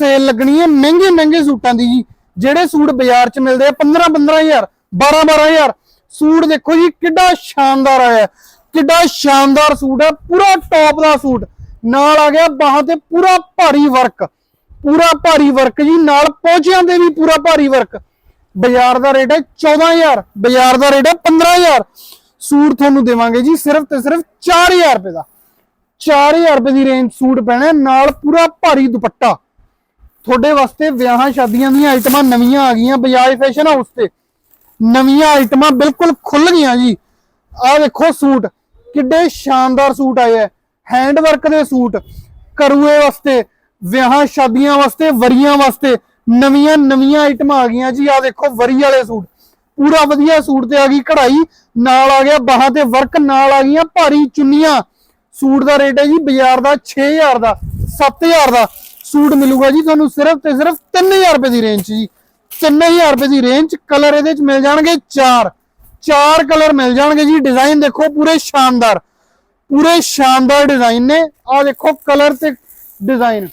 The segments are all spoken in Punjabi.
ਸੇਲ ਲੱਗਣੀ ਹੈ ਮਹਿੰਗੇ ਮਹਿੰਗੇ ਸੂਟਾਂ ਦੀ ਜੀ। ਜਿਹੜੇ ਸੂਟ ਬਾਜ਼ਾਰ 'ਚ ਮਿਲਦੇ ਆ 15 15000 12 12000 ਸੂਟ ਦੇਖੋ ਜੀ, ਕਿੱਡਾ ਸ਼ਾਨਦਾਰ ਆਇਆ। ਕਿੱਡਾ ਸ਼ਾਨਦਾਰ ਸੂਟ ਹੈ, ਪੂਰਾ ਟੌਪ ਦਾ ਸੂਟ। ਨਾਲ ਆ ਗਿਆ ਬਾਹਾਂ ਤੇ ਪੂਰਾ ਭਾਰੀ ਵਰਕ ਪੂਰਾ ਭਾਰੀ ਵਰਕ ਜੀ, ਨਾਲ ਪਹੁੰਚਿਆਂ ਤੇ ਵੀ ਪੂਰਾ ਭਾਰੀ ਵਰਕ ਬਾਜ਼ਾਰ ਦਾ ਰੇਟ ਹੈ 14000 ਬਾਜ਼ਾਰ ਦਾ ਰੇਟ ਹੈ 15000 ਸੂਟ ਤੁਹਾਨੂੰ ਦੇਵਾਂਗੇ ਜੀ ਸਿਰਫ ਤੇ ਸਿਰਫ 4000 ਰੁਪਏ ਦਾ। 4000 ਰੁਪਏ ਦੀ ਰੇਂਜ ਸੂਟ ਪੈਣਾ ਨਾਲ ਪੂਰਾ ਭਾਰੀ ਦੁਪੱਟਾ। ਤੁਹਾਡੇ ਵਾਸਤੇ ਵਿਆਹਾਂ ਸ਼ਾਦੀਆਂ ਦੀਆਂ ਆਈਟਮਾਂ ਨਵੀਆਂ ਆ ਗਈਆਂ ਬਜਾਜ ਫੈਸ਼ਨ ਹਾਊਸ ਤੇ। ਨਵੀਆਂ ਆਈਟਮਾਂ ਬਿਲਕੁਲ ਖੁੱਲ ਗਈਆਂ ਜੀ। ਆਹ ਦੇਖੋ ਸੂਟ, ਕਿੱਡੇ ਸ਼ਾਨਦਾਰ ਸੂਟ ਆਏ ਹੈ ਹੈਂਡ ਵਰਕ ਦੇ ਸੂਟ, ਕਰੂਏ ਵਾਸਤੇ, ਵਿਆਹਾਂ ਸ਼ਾਦੀਆਂ ਵਾਸਤੇ, ਵਰੀਆਂ ਵਾਸਤੇ ਨਵੀਆਂ ਨਵੀਆਂ ਆਈਟਮਾਂ ਆ ਗਈਆਂ ਜੀ। ਆਹ ਦੇਖੋ ਵਰੀ ਵਾਲੇ ਸੂਟ। ਪੂਰਾ ਵਧੀਆ ਸੂਟ ਤੇ ਆ ਗਈ ਕਢਾਈ, ਨਾਲ ਆ ਗਿਆ ਬਾਹਾਂ ਤੇ ਵਰਕ, ਨਾਲ ਆ ਗਈਆਂ ਭਾਰੀ ਚੁੰਨੀਆਂ। ਸੂਟ ਦਾ ਰੇਟ ਹੈ ਜੀ ਬਾਜ਼ਾਰ ਦਾ 6000 ਦਾ 7000 ਦਾ। ਸੂਟ ਮਿਲੂਗਾ ਜੀ ਤੁਹਾਨੂੰ ਸਿਰਫ ਤੇ ਸਿਰਫ 3000 ਰੁਪਏ ਦੀ ਰੇਂਜ ਜੀ। 3000 ਰੁਪਏ ਦੀ ਰੇਂਜ ਕਲਰ ਇਹਦੇ 'ਚ ਮਿਲ ਜਾਣਗੇ 4 ਚਾਰ ਕਲਰ ਮਿਲ ਜਾਣਗੇ ਜੀ। ਡਿਜ਼ਾਈਨ ਦੇਖੋ ਪੂਰੇ ਸ਼ਾਨਦਾਰ। ਪੂਰੇ ਸ਼ਾਨਦਾਰ ਡਿਜ਼ਾਈਨ ਨੇ। ਆਹ ਦੇਖੋ ਕਲਰ ਤੇ design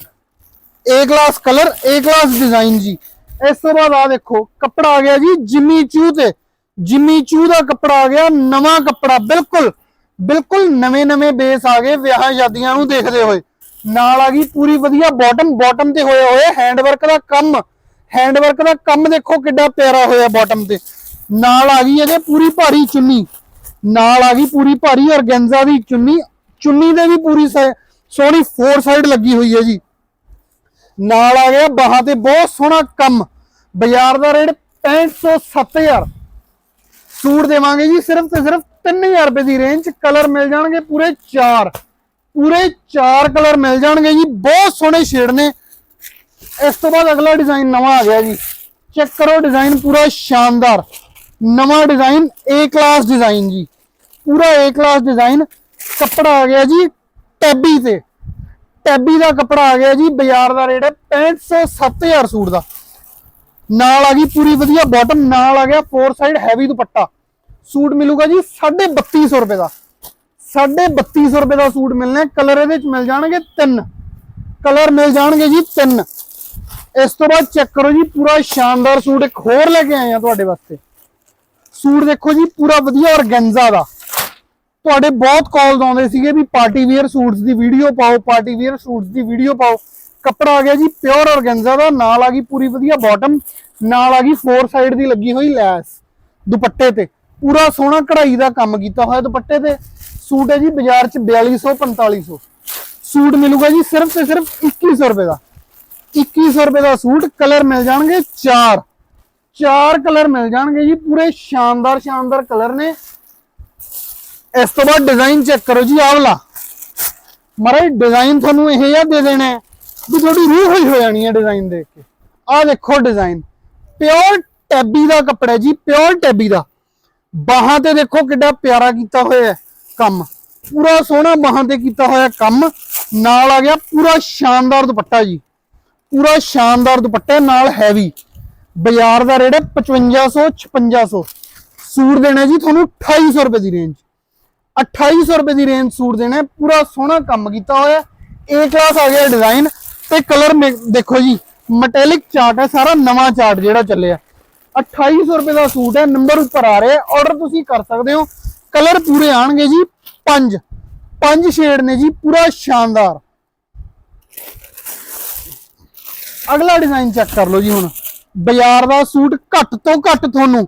A class colour A class design ਜੀ। ਇਸ ਤੋਂ ਬਾਅਦ ਆ ਦੇਖੋ, ਕੱਪੜਾ ਆ ਗਿਆ ਜੀ ਜਿਮੀ ਚੂ ਤੇ। ਜਿਮੀ ਚੂ ਦਾ ਕੱਪੜਾ ਆ ਗਿਆ, ਨਵਾਂ ਕੱਪੜਾ। ਬਿਲਕੁਲ ਬਿਲਕੁਲ ਨਵੇਂ ਨਵੇਂ ਬੇਸ ਆ ਗਏ ਵਿਆਹਾਂ ਸ਼ਾਦੀਆਂ ਨੂੰ ਦੇਖਦੇ ਹੋਏ। ਨਾਲ ਆ ਗਈ ਪੂਰੀ ਵਧੀਆ ਬਾਟਮ ਬਾਟਮ ਤੇ ਹੋਇਆ ਹੋਇਆ ਹੈਂਡ ਵਰਕ ਦਾ ਕੰਮ। ਹੈਂਡ ਵਰਕ ਦਾ ਕੰਮ ਦੇਖੋ ਕਿੱਡਾ ਪਿਆਰਾ ਹੋਇਆ ਬਾਟਮ ਤੇ। ਨਾਲ ਆ ਗਈ ਇਹਦੇ ਪੂਰੀ ਭਾਰੀ ਚੁੰਨੀ। ਨਾਲ ਆ ਗਈ ਪੂਰੀ ਭਾਰੀ ਔਰਗੈਂਜ਼ਾ ਦੀ ਚੁੰਨੀ। ਚੁੰਨੀ ਦੇ ਵੀ ਪੂਰੀ ਸੈ- ਸੋਹਣੀ ਫੋਰ ਸਾਈਡ ਲੱਗੀ ਹੋਈ ਹੈ ਜੀ। ਨਾਲ ਆ ਗਿਆ ਬਾਹਾਂ ਤੇ ਬਹੁਤ ਸੋਹਣਾ ਕੰਮ। ਬਾਜ਼ਾਰ ਦਾ ਰੇਟ 6500 7000 ਸੂਟ ਦੇਵਾਂਗੇ ਜੀ, ਸਿਰਫ ਤੇ ਸਿਰਫ 3000 ਰੁਪਏ ਦੀ ਰੇਂਜ ਚ ਕਲਰ ਮਿਲ ਜਾਣਗੇ ਪੂਰੇ 4 ਪੂਰੇ ਚਾਰ ਕਲਰ ਮਿਲ ਜਾਣਗੇ ਜੀ, ਬਹੁਤ ਸੋਹਣੇ ਸ਼ੇਡ ਨੇ। ਇਸ ਤੋਂ ਬਾਅਦ ਅਗਲਾ ਡਿਜ਼ਾਈਨ ਨਵਾਂ ਆ ਗਿਆ ਜੀ। ਚੈੱਕ ਕਰੋ ਡਿਜ਼ਾਈਨ ਪੂਰਾ ਸ਼ਾਨਦਾਰ। ਨਵਾਂ ਡਿਜ਼ਾਈਨ ਏ ਕਲਾਸ ਡਿਜ਼ਾਈਨ ਜੀ। ਪੂਰਾ ਏ ਕਲਾਸ ਡਿਜ਼ਾਈਨ ਕੱਪੜਾ ਆ ਗਿਆ ਜੀ ਟੈਬੀ ਤੇ। ਟੈਬੀ ਦਾ ਕੱਪੜਾ ਆ ਗਿਆ ਜੀ, ਬਾਜ਼ਾਰ ਦਾ ਰੇਟ ਹੈ 6500 7000 ਸੂਟ ਦਾ। ਨਾਲ ਆ ਗਈ ਪੂਰੀ ਵਧੀਆ ਬਾਟਮ ਨਾਲ ਆ ਗਿਆ ਫੋਰ ਸਾਈਡ ਹੈਵੀ ਦੁਪੱਟਾ। ਸੂਟ ਮਿਲੂਗਾ ਜੀ 3250 ਰੁਪਏ ਦਾ। 3250 ਰੁਪਏ ਦਾ ਸੂਟ ਮਿਲਣਾ ਕਲਰ ਇਹਦੇ ਚ ਮਿਲ ਜਾਣਗੇ ਤਿੰਨ। ਕਲਰ ਮਿਲ ਜਾਣਗੇ ਜੀ ਤਿੰਨ। ਇਸ ਤੋਂ ਬਾਅਦ ਚੈੱਕ ਕਰੋ ਜੀ, ਪੂਰਾ ਸ਼ਾਨਦਾਰ ਸੂਟ ਇੱਕ ਹੋਰ ਲੈ ਕੇ ਆਏ ਆ ਤੁਹਾਡੇ ਵਾਸਤੇ। ਸੂਟ ਦੇਖੋ ਜੀ, ਪੂਰਾ ਵਧੀਆ ਔਰਗੈਂਜ਼ਾ ਦਾ। ਤੁਹਾਡੇ ਬਹੁਤ ਕਾਲਸ ਆਉਂਦੇ ਸੀਗੇ ਵੀ ਪਾਰਟੀ ਵੇਅਰ ਸੂਟਸ ਦੀ ਵੀਡੀਓ ਪਾਓ ਪਾਰਟੀ ਵੇਅਰ ਸੂਟਸ ਦੀ ਵੀਡੀਓ ਪਾਓ। ਕੱਪੜਾ ਆ ਗਿਆ ਜੀ ਪਿਓਰ ਔਰਗੈਂਜ਼ਾ ਦਾ, ਨਾਲ ਆ ਗਈ ਪੂਰੀ ਵਧੀਆ ਬਾਟਮ ਨਾਲ ਆ ਗਈ ਫੋਰ ਸਾਈਡ ਦੀ ਲੱਗੀ ਹੋਈ ਲੈਸ। ਦੁਪੱਟੇ ਤੇ। ਪੂਰਾ ਸੋਹਣਾ ਕਢਾਈ ਦਾ ਕੰਮ ਕੀਤਾ ਹੋਇਆ ਦੁਪੱਟੇ ਤੇ। ਸੂਟ ਹੈ ਜੀ ਬਾਜ਼ਾਰ 'ਚ 4200 4500 ਸੂਟ ਮਿਲੂਗਾ ਜੀ ਸਿਰਫ ਤੇ ਸਿਰਫ 2100 ਰੁਪਏ ਦਾ। 2100 ਰੁਪਏ ਦਾ ਸੂਟ, ਕਲਰ ਮਿਲ ਜਾਣਗੇ 4 ਚਾਰ ਕਲਰ ਮਿਲ ਜਾਣਗੇ ਜੀ, ਪੂਰੇ ਸ਼ਾਨਦਾਰ ਸ਼ਾਨਦਾਰ ਕਲਰ ਨੇ। ਇਸ ਤੋਂ ਬਾਅਦ ਡਿਜ਼ਾਈਨ ਚੈੱਕ ਕਰੋ ਜੀ, ਆਹ ਵਾਲਾ। ਮਰੇ ਡਿਜ਼ਾਈਨ ਤੁਹਾਨੂੰ ਇਹ ਜਿਹਾ ਦੇ ਦੇਣਾ ਵੀ ਤੁਹਾਡੀ ਰੂਹ ਹੋਈ ਹੋ ਜਾਣੀ ਹੈ ਡਿਜ਼ਾਈਨ ਦੇਖ ਕੇ। ਆਹ ਦੇਖੋ ਡਿਜ਼ਾਈਨ। ਪਿਓਰ ਟੈਬੀ ਦਾ ਕੱਪੜਾ ਜੀ, ਪਿਓਰ ਟੈਬੀ ਦਾ। ਬਾਹਾਂ ਤੇ ਦੇਖੋ ਕਿੱਡਾ ਪਿਆਰਾ ਕੀਤਾ ਹੋਇਆ ਹੈ। ਕੰਮ। ਪੂਰਾ ਸੋਹਣਾ ਬਾਹਾਂ ਤੇ ਕੀਤਾ ਹੋਇਆ ਕੰਮ। ਨਾਲ ਆ ਗਿਆ ਪੂਰਾ ਸ਼ਾਨਦਾਰ ਦੁਪੱਟਾ ਜੀ। ਪੂਰਾ ਸ਼ਾਨਦਾਰ ਦੁਪੱਟਾ, ਨਾਲ ਹੈਵੀ ਬਾਜ਼ਾਰ ਦਾ ਰੇਟ ਹੈ 5500 5600 ਸੂਟ ਦੇਣਾ ਜੀ ਤੁਹਾਨੂੰ 2800 ਰੁਪਏ ਦੀ ਰੇਂਜ 2800 ਰੁਪਏ ਦੀ ਰੇਂਜ ਸੂਟ ਦੇਣਾ ਪੂਰਾ ਸੋਹਣਾ ਕੰਮ ਕੀਤਾ ਹੋਇਆ ਏ ਕਲਾਸ ਆ ਗਿਆ ਡਿਜ਼ਾਈਨ ਤੇ ਕਲਰ ਦੇਖੋ ਜੀ ਮਟੈਲਿਕ ਚਾਰਟ ਹੈ ਸਾਰਾ, ਨਵਾਂ ਚਾਰਟ ਜਿਹੜਾ ਚੱਲਿਆ। 2800 ਰੁਪਏ ਦਾ ਸੂਟ ਹੈ ਨੰਬਰ ਉੱਪਰ ਆ ਰਿਹਾ ਆਰਡਰ ਤੁਸੀਂ ਕਰ ਸਕਦੇ ਹੋ। ਕਲਰ ਪੂਰੇ ਆਣਗੇ ਜੀ ਪੰਜ। ਪੰਜ ਸ਼ੇਡ ਨੇ ਜੀ, ਪੂਰਾ ਸ਼ਾਨਦਾਰ। ਅਗਲਾ ਡਿਜ਼ਾਈਨ ਚੈੱਕ ਕਰ ਲਓ ਜੀ ਹੁਣ। ਬਾਜ਼ਾਰ ਦਾ ਸੂਟ ਘੱਟ ਤੋਂ ਘੱਟ ਤੁਹਾਨੂੰ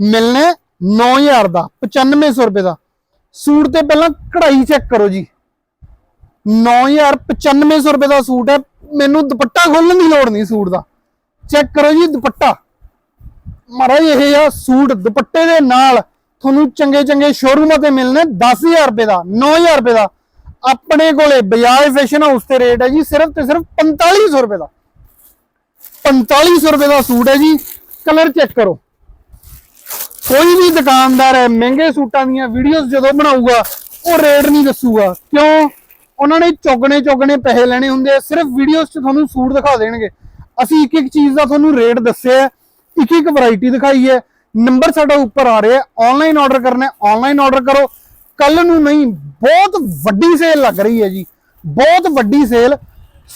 ਮਿਲਣਾ 9000 ਦਾ 9500 ਰੁਪਏ ਦਾ। ਸੂਟ ਤੇ ਪਹਿਲਾਂ ਕਢਾਈ ਚੈੱਕ ਕਰੋ ਜੀ। 9000 9500 ਰੁਪਏ ਦਾ ਸੂਟ ਹੈ। ਮੈਨੂੰ ਦੁਪੱਟਾ ਖੋਲਣ ਦੀ ਲੋੜ ਨਹੀਂ ਸੂਟ ਦਾ। ਚੈੱਕ ਕਰੋ ਜੀ ਦੁਪੱਟਾ। ਮਹਾਰਾਜ, ਇਹ ਆ ਸੂਟ ਦੁਪੱਟੇ ਦੇ ਨਾਲ ਤੁਹਾਨੂੰ ਚੰਗੇ ਚੰਗੇ ਸ਼ੋਰੂਮਾਂ ਤੇ ਮਿਲਣੇ 10000 ਰੁਪਏ ਦਾ 9000 ਰੁਪਏ ਦਾ। ਆਪਣੇ ਕੋਲੇ ਬਜਾਜ ਫੈਸ਼ਨ ਹਾਊਸ ਤੇ ਰੇਟ ਹੈ ਜੀ, ਸਿਰਫ ਤੇ ਸਿਰਫ 4500 ਰੁਪਏ ਦਾ। 4500 ਰੁਪਏ ਦਾ ਸੂਟ ਹੈ ਜੀ, ਕਲਰ ਚੈੱਕ ਕਰੋ। ਕੋਈ ਵੀ ਦੁਕਾਨਦਾਰ ਹੈ, ਮਹਿੰਗੇ ਸੂਟਾਂ ਦੀਆਂ ਵੀਡੀਓਜ਼ ਜਦੋਂ ਬਣਾਊਗਾ, ਉਹ ਰੇਟ ਨਹੀਂ ਦੱਸੂਗਾ। ਕਿਉਂ? ਉਹਨਾਂ ਨੇ ਚੌਗਣੇ ਚੌਗਣੇ ਪੈਸੇ ਲੈਣੇ ਹੁੰਦੇ ਆ, ਸਿਰਫ ਵੀਡੀਓਜ਼ 'ਚ ਤੁਹਾਨੂੰ ਸੂਟ ਦਿਖਾ ਦੇਣਗੇ। ਅਸੀਂ ਇੱਕ ਇੱਕ ਚੀਜ਼ ਦਾ ਤੁਹਾਨੂੰ ਰੇਟ ਦੱਸਿਆ ਇੱਕ ਇੱਕ ਵੈਰਾਈਟੀ ਦਿਖਾਈ ਹੈ। ਨੰਬਰ ਸਾਡਾ ਉੱਪਰ ਆ ਰਿਹਾ ਹੈ। ਆਨਲਾਈਨ ਆਰਡਰ ਕਰਨਾ ਹੈ। ਆਨਲਾਈਨ ਆਰਡਰ ਕਰੋ। ਕੱਲ ਨੂੰ ਨਹੀਂ, ਬਹੁਤ ਵੱਡੀ ਸੇਲ ਲੱਗ ਰਹੀ ਹੈ ਜੀ। ਬਹੁਤ ਵੱਡੀ ਸੇਲ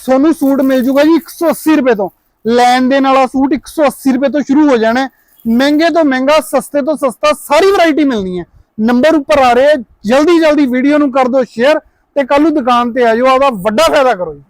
ਤੁਹਾਨੂੰ ਸੂਟ ਮਿਲ ਜੂਗਾ ਜੀ 180 ਰੁਪਏ ਤੋਂ। ਲੈਣ ਦੇਣ ਵਾਲਾ ਸੂਟ 180 ਰੁਪਏ ਤੋਂ ਸ਼ੁਰੂ ਹੋ ਜਾਣਾ ਮਹਿੰਗੇ ਤੋਂ ਮਹਿੰਗਾ, ਸਸਤੇ ਤੋਂ ਸਸਤਾ ਸਾਰੀ ਵੈਰਾਈਟੀ ਮਿਲਣੀ ਹੈ। ਨੰਬਰ ਉੱਪਰ ਆ ਰਹੇ ਜਲਦੀ ਜਲਦੀ ਵੀਡੀਓ ਨੂੰ ਕਰ ਦਿਓ ਸ਼ੇਅਰ ਤੇ ਕੱਲ ਨੂੰ ਦੁਕਾਨ ਤੇ ਆ ਜਾਓ। ਆਪਦਾ ਵੱਡਾ ਫਾਇਦਾ ਕਰੋ ਜੀ।